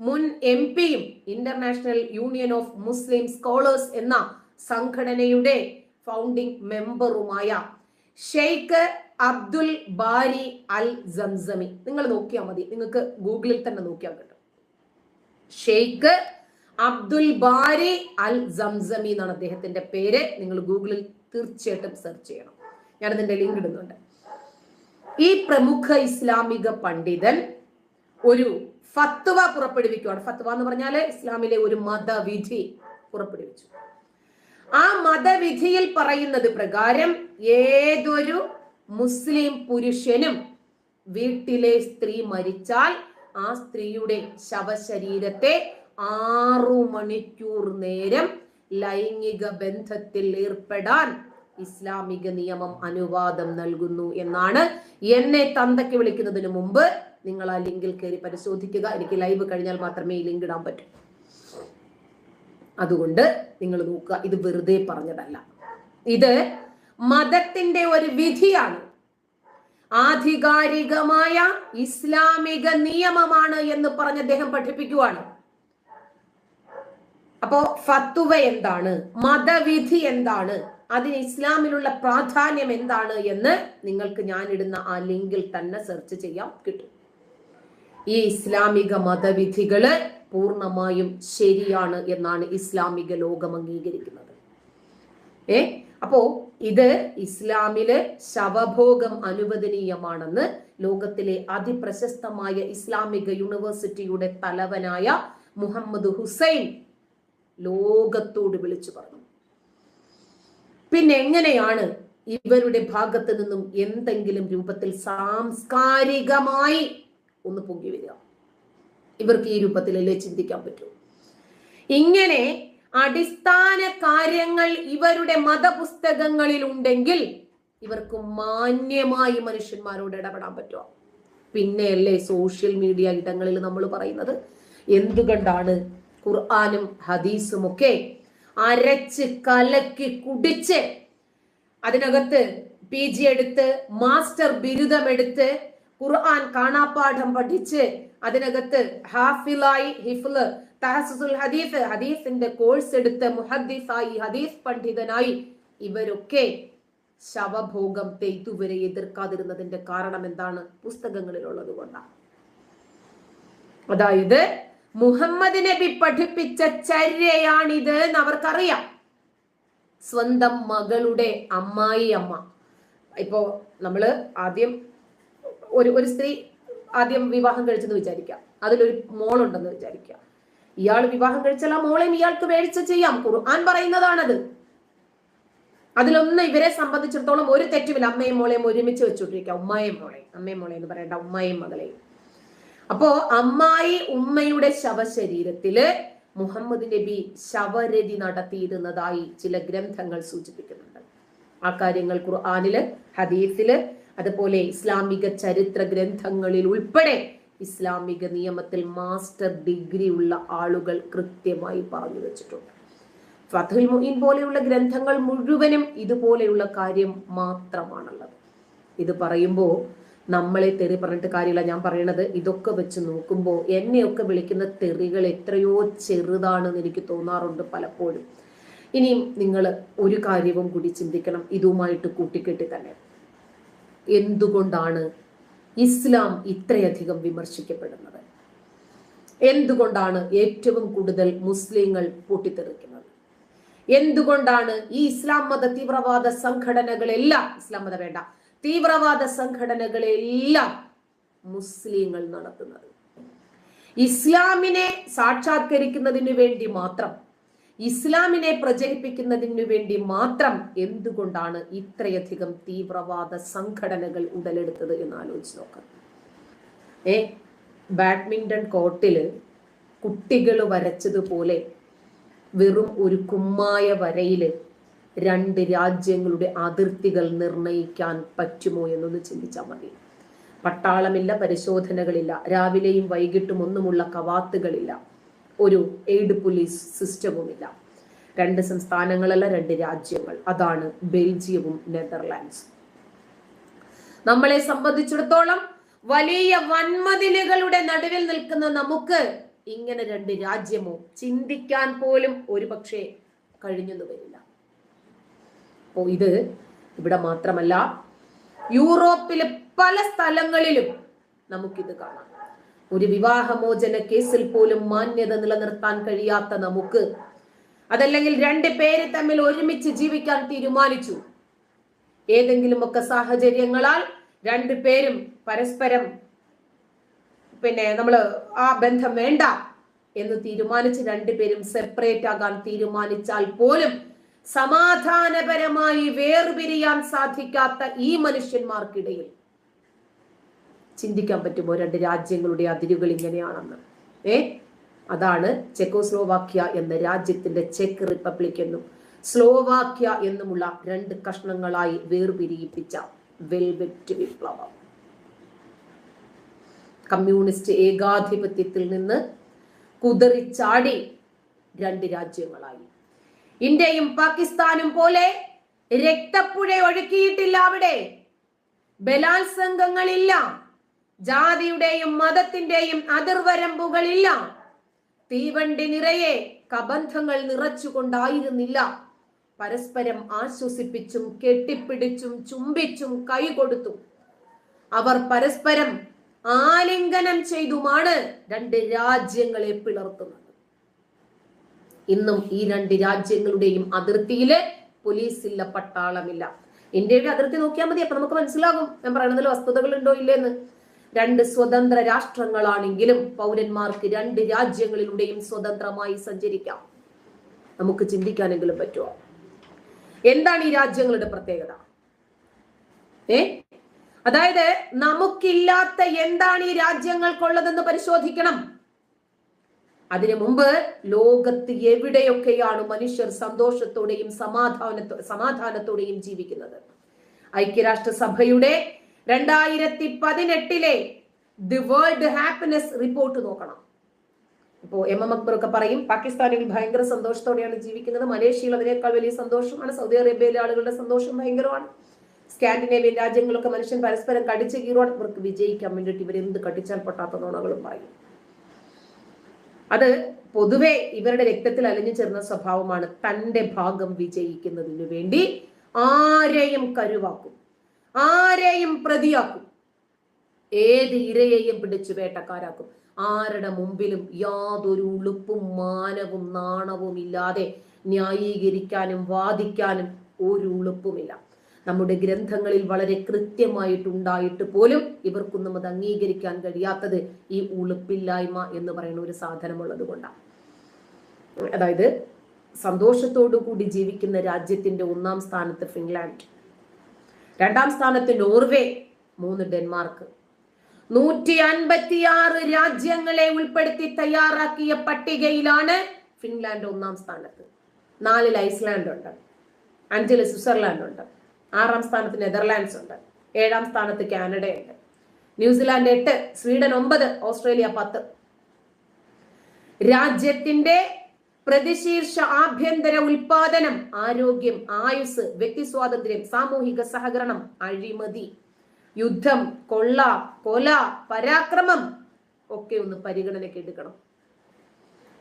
മുൻ എം പിയും International Union of Muslim Scholars എന്ന സംഘടനയുടെ founding മെമ്പറുമായ Sheikh Abdul Bari al Zamzami നിങ്ങൾ നോക്കിയാൽ മതി. നിങ്ങൾക്ക് ഗൂഗിളിൽ തന്നെ നോക്കിയാൽ കിട്ടും. ഷെയ്ഖ് അബ്ദുൽ ബാരി അൽ സംസമി എന്നാണ് അദ്ദേഹത്തിന്റെ പേര്. നിങ്ങൾ ഗൂഗിളിൽ തീർച്ചയായിട്ടും സെർച്ച് ചെയ്യണം. ഞാൻ അതിന്റെ ലിങ്ക് ഇടുന്നുണ്ട്. ഈ പ്രമുഖ ഇസ്ലാമിക പണ്ഡിതൻ ഒരു ഫത്വ പുറപ്പെടുവിക്കുകയാണ് ഫത്വ എന്ന് പറഞ്ഞാൽ ഇസ്ലാമിലെ ഒരു മതവിധി പുറപ്പെടുവിച്ചു. ആ മതവിധിയിൽ പറയുന്നത് പ്രകാരം ഏതൊരു മുസ്ലിം പുരുഷനും വീട്ടിലെ സ്ത്രീ മരിച്ചാൽ ആ സ്ത്രീയുടെ ശവശരീരത്തെ ആറു മണിക്കൂർ നേരം ലൈംഗിക ബന്ധത്തിൽ ഏർപ്പെടാൻ ഇസ്ലാമിക നിയമം അനുവാദം നൽകുന്നു എന്നാണ് എന്നെ തന്തയ്ക്ക് വിളിക്കുന്നതിന് മുമ്പ് നിങ്ങൾ ആ ലിങ്കിൽ കയറി പരിശോധിക്കുക. എനിക്ക് ലൈവ് കഴിഞ്ഞാൽ മാത്രമേ ഈ ലിങ്ക് ഇടാൻ പറ്റൂ. അതുകൊണ്ട് നിങ്ങൾ നോക്കുക ഇത് വെറുതെ പറഞ്ഞതല്ല. ഇത് മതത്തിന്റെ ഒരു വിധിയാണ്. ആധികാരികമായ ഇസ്ലാമിക നിയമമാണ് എന്ന് പറഞ്ഞ് അദ്ദേഹം പഠിപ്പിക്കുവാണ്. അപ്പോ ഫത്തുവ എന്താണ്? മതവിധി എന്താണ്? അതിന് ഇസ്ലാമിലുള്ള പ്രാധാന്യം എന്താണ് എന്ന് നിങ്ങൾക്ക് ഞാൻ ഇടുന്ന ആ ലിങ്കിൽ തന്നെ സെർച്ച് ചെയ്യാം. കിട്ടും. ഈ ഇസ്ലാമിക മതവിധികൾ പൂർണമായും ശരിയാണ് എന്നാണ് ഇസ്ലാമിക ലോകം അംഗീകരിക്കുന്നത്. ഏ? അപ്പോ ഇത് ഇസ്ലാമിലെ ശവഭോഗം അനുവദനീയമാണെന്ന് ലോകത്തിലെ അതിപ്രശസ്തമായ ഇസ്ലാമിക യൂണിവേഴ്സിറ്റിയുടെ തലവനായ മുഹമ്മദ് ഹുസൈൻ ലോകത്തോട് വിളിച്ചു പറഞ്ഞു. പിന്നെ എങ്ങനെയാണ് ഇവരുടെ ഭാഗത്ത് നിന്നും എന്തെങ്കിലും രൂപത്തിൽ സാംസ്കാരികമായി ഒന്ന് പൊങ്ങി വരിക? ഇവർക്ക് ഈ രൂപത്തിലല്ലേ ചിന്തിക്കാൻ പറ്റൂ? ഇങ്ങനെ അടിസ്ഥാന കാര്യങ്ങൾ ഇവരുടെ മതപുസ്തകങ്ങളിൽ ഉണ്ടെങ്കിൽ ഇവർക്ക് മാന്യമായി മനുഷ്യന്മാരോട് ഇടപെടാൻ പറ്റുമോ പിന്നെയല്ലേ സോഷ്യൽ മീഡിയ ഇടങ്ങളിൽ നമ്മൾ പറയുന്നത് എന്തുകൊണ്ടാണ് ഖുർആാനും ഹദീസും ഒക്കെ അരച്ച് കലക്കി കുടിച്ച് അതിനകത്ത് പി ജി എടുത്ത് മാസ്റ്റർ ബിരുദമെടുത്ത് ഖുർആൻ കാണാപ്പാഠം പഠിച്ച് അതിനകത്ത് ഹാഫിലായി ഹിഫ്ല് തഹസുൽ ഹദീഫ് ഹദീഫിന്റെ കോഴ്സ് എടുത്ത് മുഹദ്ദീഫായി ഹദീഫ് പണ്ഡിതനായി ഇവരൊക്കെ ശവഭോഗം തെയ്തുവരെ എതിർക്കാതിരുന്നതിന്റെ കാരണം എന്താണ്? പുസ്തകങ്ങളിലുള്ളത് കൊണ്ടാണ്. അതായത് മുഹമ്മദ് നബി പഠിപ്പിച്ച ചര്യയാണിത് എന്ന് അവർക്കറിയാം സ്വന്തം മകളുടെ അമ്മായി അമ്മ. ഇപ്പോ നമ്മൾ ആദ്യം ഒരു ഒരു സ്ത്രീ ആദ്യം വിവാഹം കഴിച്ചെന്ന് വിചാരിക്കാം. അതിലൊരു മോളുണ്ടെന്ന് വിചാരിക്കാം. ഇയാൾ വിവാഹം കഴിച്ചാൽ ആ മോളെയും ഇയാൾക്ക് മേടിച്ച ചെയ്യാം. ഖുർആൻ പറയുന്നതാണത്. അതിലൊന്നും ഇവരെ സംബന്ധിച്ചിടത്തോളം ഒരു തെറ്റുമില്ല. അമ്മയും മോളെയും ഒരുമിച്ച് വെച്ചുകൊണ്ടിരിക്കുക ഉമ്മയും മോളെയും. അമ്മയും മോളെയും എന്ന് പറയണ്ട. ഉമ്മയും മകളെയും. അപ്പോ അമ്മായി ഉമ്മയുടെ ശവശരീരത്തിൽ മുഹമ്മദ് നബി ശവരതി നടത്തിയിരുന്നതായി ചില ഗ്രന്ഥങ്ങൾ സൂചിപ്പിക്കുന്നുണ്ട്. ആ കാര്യങ്ങൾ ഖുർആാനിൽ ഹദീസിൽ അതുപോലെ ഇസ്ലാമിക ചരിത്ര ഗ്രന്ഥങ്ങളിൽ ഉൾപ്പെടെ ഇസ്ലാമിക നിയമത്തിൽ മാസ്റ്റർ ഡിഗ്രി ഉള്ള ആളുകൾ കൃത്യമായി പറഞ്ഞു വെച്ചിട്ടുണ്ട്. ഫതുൽ മുഈൻ പോലെയുള്ള ഗ്രന്ഥങ്ങൾ മുഴുവനും ഇതുപോലെയുള്ള കാര്യം മാത്രമാണുള്ളത്. ഇത് പറയുമ്പോൾ നമ്മളെ തെറി പറഞ്ഞിട്ട് കാര്യമില്ല. ഞാൻ പറയണത് ഇതൊക്കെ വെച്ച് നോക്കുമ്പോൾ എന്നെയൊക്കെ വിളിക്കുന്ന തെറികൾ എത്രയോ ചെറുതാണെന്ന് എനിക്ക് തോന്നാറുണ്ട് പലപ്പോഴും. ഇനിയും നിങ്ങൾ ഒരു കാര്യവും കൂടി ചിന്തിക്കണം. ഇതുമായിട്ട് കൂട്ടിക്കെട്ടി തന്നെ. എന്തുകൊണ്ടാണ് ഇസ്ലാം ഇത്രയധികം വിമർശിക്കപ്പെടുന്നത്? എന്തുകൊണ്ടാണ് ഏറ്റവും കൂടുതൽ മുസ്ലിങ്ങൾ പൊട്ടിത്തെറിക്കുന്നത്? എന്തുകൊണ്ടാണ് ഈ ഇസ്ലാം മത തീവ്രവാദ സംഘടനകളെല്ലാം ഇസ്ലാം മത വേണ്ട തീവ്രവാദ സംഘടനകളെല്ലാം മുസ്ലിങ്ങൾ നടത്തുന്നത്. ഇസ്ലാമിനെ സാക്ഷാത്കരിക്കുന്നതിന് വേണ്ടി മാത്രം ഇസ്ലാമിനെ പ്രചരിപ്പിക്കുന്നതിനു വേണ്ടി മാത്രം എന്തുകൊണ്ടാണ് ഇത്രയധികം തീവ്രവാദ സംഘടനകൾ ഉടലെടുത്തത് എന്ന് ആലോചിച്ച് നോക്കാം. ഏ ബാഡ്മിന്റൺ കോർട്ടിൽ കുട്ടികൾ വരച്ചതുപോലെ വെറും ഒരു കുമ്മായ വരയിൽ രണ്ട് രാജ്യങ്ങളുടെ അതിർത്തികൾ നിർണയിക്കാൻ പറ്റുമോ എന്നൊന്ന് ചിന്തിച്ചാൽ മതി. പട്ടാളമില്ല പരിശോധനകളില്ല രാവിലെയും വൈകിട്ടും ഒന്നുമുള്ള കവാത്തുകളില്ല ഒരു എയ്ഡ് പോലീസ് സിസ്റ്റവുമില്ല. രണ്ട് സംസ്ഥാനങ്ങളല്ല രണ്ട് രാജ്യങ്ങൾ. അതാണ് ബെൽജിയവും നെതർലാൻഡ്സ്. നമ്മളെ സംബന്ധിച്ചിടത്തോളം വലിയ വൻമതിലുകളുടെ നടുവിൽ നിൽക്കുന്ന നമുക്ക് ഇങ്ങനെ രണ്ട് രാജ്യമോ ചിന്തിക്കാൻ പോലും ഒരുപക്ഷെ കഴിഞ്ഞെന്ന് വരില്ല. അപ്പോ ഇത് ഇവിടെ മാത്രമല്ല യൂറോപ്പിലെ പല സ്ഥലങ്ങളിലും നമുക്കിത് കാണാം. ഒരു വിവാഹമോചന കേസിൽ പോലും മാന്യത നിലനിർത്താൻ കഴിയാത്ത നമുക്ക് അതല്ലെങ്കിൽ രണ്ട് പേര് തമ്മിൽ ഒരുമിച്ച് ജീവിക്കാൻ തീരുമാനിച്ചു. ഏതെങ്കിലുമൊക്കെ സാഹചര്യങ്ങളാൽ രണ്ടു പേരും പരസ്പരം പിന്നെ നമ്മൾ ആ ബന്ധം വേണ്ട എന്ന് തീരുമാനിച്ച് രണ്ടുപേരും സെപ്പറേറ്റ് ആകാൻ തീരുമാനിച്ചാൽ പോലും സമാധാനപരമായി വേർപിരിയാൻ സാധിക്കാത്ത ഈ മനുഷ്യന്മാർക്കിടയിൽ ചിന്തിക്കാൻ പറ്റുമോ രണ്ട് രാജ്യങ്ങളുടെ അതിരുകൾ ഇങ്ങനെയാണെന്ന്? ഏ? അതാണ് ചെക്കോസ്ലോവാക്യ എന്ന രാജ്യത്തിന്റെ ചെക്ക് റിപ്പബ്ലിക് എന്നും സ്ലോവാക്യ എന്നുമുള്ള രണ്ട് കഷ്ണങ്ങളായി വേർപിരിയിപ്പിച്ച വെൽവെറ്റ് വിപ്ലവം. കമ്മ്യൂണിസ്റ്റ് ഏകാധിപത്യത്തിൽ നിന്ന് കുതിറിച്ചാടി രണ്ട് രാജ്യങ്ങളായി. ഇന്ത്യയും പാകിസ്ഥാനും പോലെ രക്തപ്പുഴ ഒഴുക്കിയിട്ടില്ല അവിടെ. ബലാത്സംഗങ്ങളില്ല. ജാതിയുടെയും മതത്തിന്റെയും അതിർവരമ്പുകളില്ല. തീവണ്ടി നിറയെ കബന്ധങ്ങൾ നിറച്ചുകൊണ്ടായിരുന്നില്ല. പരസ്പരം ആശ്വസിപ്പിച്ചും കെട്ടിപ്പിടിച്ചും ചുംബിച്ചും കൈകൊടുത്തു അവർ പരസ്പരം ആലിംഗനം ചെയ്തുമാണ് രണ്ട് രാജ്യങ്ങളെ പിളർത്തുന്നത്. ഇന്നും ഈ രണ്ട് രാജ്യങ്ങളുടെയും അതിർത്തിയിൽ പോലീസില്ല പട്ടാളമില്ല. ഇന്ത്യയുടെ അതിർത്തി നോക്കിയാൽ മതി അപ്പൊ നമുക്ക് മനസ്സിലാകും. ഞാൻ പറയുന്നതിൽ വസ്തുതകൾ ഉണ്ടോ ഇല്ലേന്ന്. രണ്ട് സ്വതന്ത്ര രാഷ്ട്രങ്ങളാണെങ്കിലും പൗരന്മാർക്ക് രണ്ട് രാജ്യങ്ങളിലൂടെയും സ്വതന്ത്രമായി സഞ്ചരിക്കാം. നമുക്ക് ചിന്തിക്കാനെങ്കിലും പറ്റുമോ എന്താണ് ഈ രാജ്യങ്ങളുടെ പ്രത്യേകത? ഏ? അതായത് നമുക്കില്ലാത്ത എന്താണ് ഈ രാജ്യങ്ങൾക്കുള്ളതെന്ന് പരിശോധിക്കണം. അതിനു മുമ്പ് ലോകത്ത് എവിടെയൊക്കെയാണ് മനുഷ്യർ സന്തോഷത്തോടെയും സമാധാനത്തോ സമാധാനത്തോടെയും ജീവിക്കുന്നത്? ഐക്യരാഷ്ട്രസഭയുടെ രണ്ടായിരത്തി പതിനെട്ടിലെ ദി വേൾഡ് ഹാപ്പിനെസ് റിപ്പോർട്ട് നോക്കണം. ഇപ്പോ എം എം അക്ബർ ഒക്കെ പറയും പാകിസ്ഥാനിൽ ഭയങ്കര സന്തോഷത്തോടെയാണ് ജീവിക്കുന്നത്. മലേഷ്യയിൽ അതിനേക്കാൾ വലിയ സന്തോഷമാണ്. സൗദി അറേബ്യയിലെ ആളുകളുടെ സന്തോഷം ഭയങ്കരമാണ്. സ്കാൻഡിനേവിയൻ രാജ്യങ്ങളൊക്കെ മനുഷ്യൻ പരസ്പരം കടിച്ചു കീറുവാൻ ഇവർക്ക് വിജയിക്കാൻ വേണ്ടിയിട്ട് ഇവരെന്ത് കടിച്ചാൽ പൊട്ടാത്ത നോണകളും പറയും. അത് പൊതുവെ ഇവരുടെ രക്തത്തിൽ അലിഞ്ഞു ചേർന്ന സ്വഭാവമാണ് തന്റെ ഭാഗം വിജയിക്കുന്നതിനു വേണ്ടി ആരെയും കരുവാക്കും ആരെയും പ്രതിയാക്കും ഏത് ഇരയെയും പിടിച്ചു വേട്ടക്കാരാക്കും. ആരുടെ മുമ്പിലും യാതൊരു ഉളുപ്പും മാനവും നാണവും ഇല്ലാതെ ന്യായീകരിക്കാനും വാദിക്കാനും ഒരു ഉളുപ്പുമില്ല. നമ്മുടെ ഗ്രന്ഥങ്ങളിൽ വളരെ കൃത്യമായിട്ടുണ്ടായിട്ട് പോലും ഇവർക്കൊന്നും അത് അംഗീകരിക്കാൻ കഴിയാത്തത് ഈ ഉളുപ്പില്ലായ്മ എന്ന് പറയുന്ന ഒരു സാധനമുള്ളത് കൊണ്ടാണ് അതായത് സന്തോഷത്തോടു കൂടി ജീവിക്കുന്ന രാജ്യത്തിന്റെ ഒന്നാം സ്ഥാനത്ത് ഫിൻലാൻഡ്. രണ്ടാം സ്ഥാനത്ത് നോർവേ മൂന്ന് ഡെൻമാർക്ക്. നൂറ്റി അൻപത്തിയാറ് രാജ്യങ്ങളെ ഉൾപ്പെടുത്തി തയ്യാറാക്കിയ പട്ടികയിലാണ് ഫിൻലാൻഡ് ഒന്നാം സ്ഥാനത്ത്. നാലിൽ ഐസ്ലാൻഡ് ഉണ്ട് അഞ്ചിൽ സ്വിറ്റ്സർലാൻഡ് ഉണ്ട് ആറാം സ്ഥാനത്ത് നെതർലാൻഡ്സ് ഉണ്ട്. ഏഴാം സ്ഥാനത്ത് കാനഡയുണ്ട്. ന്യൂസിലാൻഡ് എട്ട് സ്വീഡൻ ഒമ്പത് ഓസ്ട്രേലിയ പത്ത്. രാജ്യത്തിന്റെ പ്രതിശീർഷ ആഭ്യന്തര ഉൽപാദനം ആരോഗ്യം ആയുസ് വ്യക്തി സ്വാതന്ത്ര്യം സാമൂഹിക സഹകരണം അഴിമതി യുദ്ധം കൊള്ള കൊല പരാക്രമം ഒക്കെ ഒന്ന് പരിഗണനയ്ക്ക് എടുക്കണം.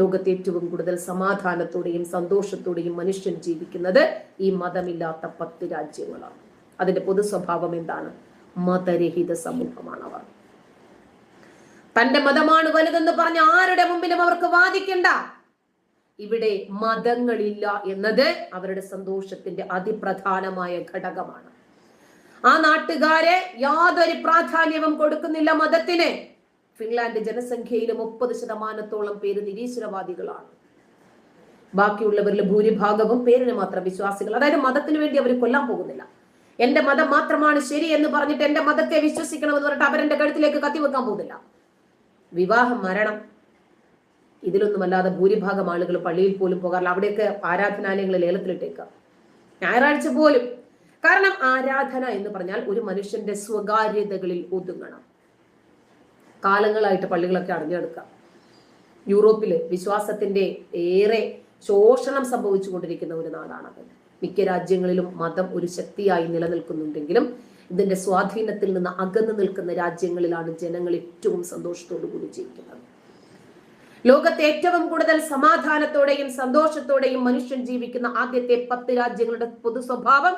ലോകത്തെ ഏറ്റവും കൂടുതൽ സമാധാനത്തോടെയും സന്തോഷത്തോടെയും മനുഷ്യൻ ജീവിക്കുന്നത് ഈ മതമില്ലാത്ത പത്ത് രാജ്യങ്ങളാണ്. അതിന്റെ പൊതു സ്വഭാവം എന്താണ്? മതരഹിത സമൂഹമാണ് അവർ. തന്റെ മതമാണ് വലുതെന്ന് പറഞ്ഞ ആരുടെ മുമ്പിലും അവർക്ക് വാദിക്കണ്ട. ഇവിടെ മതങ്ങളില്ല എന്നത് അവരുടെ സന്തോഷത്തിന്റെ അതിപ്രധാനമായ ഘടകമാണ്. ആ നാട്ടുകാരെ യാതൊരു പ്രാധാന്യവും കൊടുക്കുന്നില്ല മതത്തിന്. ഫിൻലാൻഡ് ജനസംഖ്യയിലെ മുപ്പത് ശതമാനത്തോളം പേര് നിരീശ്വരവാദികളാണ്. ബാക്കിയുള്ളവരിൽ ഭൂരിഭാഗവും പേരിന് മാത്രം വിശ്വാസികൾ. അതായത് മതത്തിന് വേണ്ടി അവർ കൊല്ലാൻ പോകുന്നില്ല. എന്റെ മതം മാത്രമാണ് ശരി എന്ന് പറഞ്ഞിട്ട് എന്റെ മതത്തെ വിശ്വസിക്കണം വിശ്വസിക്കണമെന്ന് പറഞ്ഞിട്ട് അവരെന്റെ കഴുത്തിലേക്ക് കത്തിവെക്കാൻ പോകുന്നില്ല. വിവാഹം മരണം ഇതിലൊന്നുമല്ലാതെ ഭൂരിഭാഗം ആളുകൾ പള്ളിയിൽ പോലും പോകാറില്ല. അവിടെയൊക്കെ ആരാധനാലയങ്ങൾ ലേലത്തിലിട്ടേക്കാം ഞായറാഴ്ച പോലും. കാരണം ആരാധന എന്ന് പറഞ്ഞാൽ ഒരു മനുഷ്യന്റെ സ്വകാര്യതകളിൽ ഒതുങ്ങണം. കാലങ്ങളായിട്ട് പള്ളികളൊക്കെ അടഞ്ഞെടുക്കാം യൂറോപ്പിൽ വിശ്വാസത്തിന്റെ ഏറെ ശോഷണം സംഭവിച്ചു കൊണ്ടിരിക്കുന്ന ഒരു നാടാണത്. മിക്ക രാജ്യങ്ങളിലും മതം ഒരു ശക്തിയായി നിലനിൽക്കുന്നുണ്ടെങ്കിലും ഇതിന്റെ സ്വാധീനത്തിൽ നിന്ന് അകന്നു നിൽക്കുന്ന രാജ്യങ്ങളിലാണ് ജനങ്ങൾ ഏറ്റവും സന്തോഷത്തോടു കൂടി ജീവിക്കുന്നത്. ലോകത്തെ ഏറ്റവും കൂടുതൽ സമാധാനത്തോടെയും സന്തോഷത്തോടെയും മനുഷ്യൻ ജീവിക്കുന്ന ആദ്യത്തെ പത്ത് രാജ്യങ്ങളുടെ പൊതു സ്വഭാവം